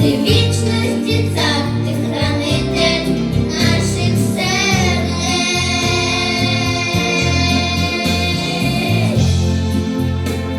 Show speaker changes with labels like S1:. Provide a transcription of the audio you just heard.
S1: Ти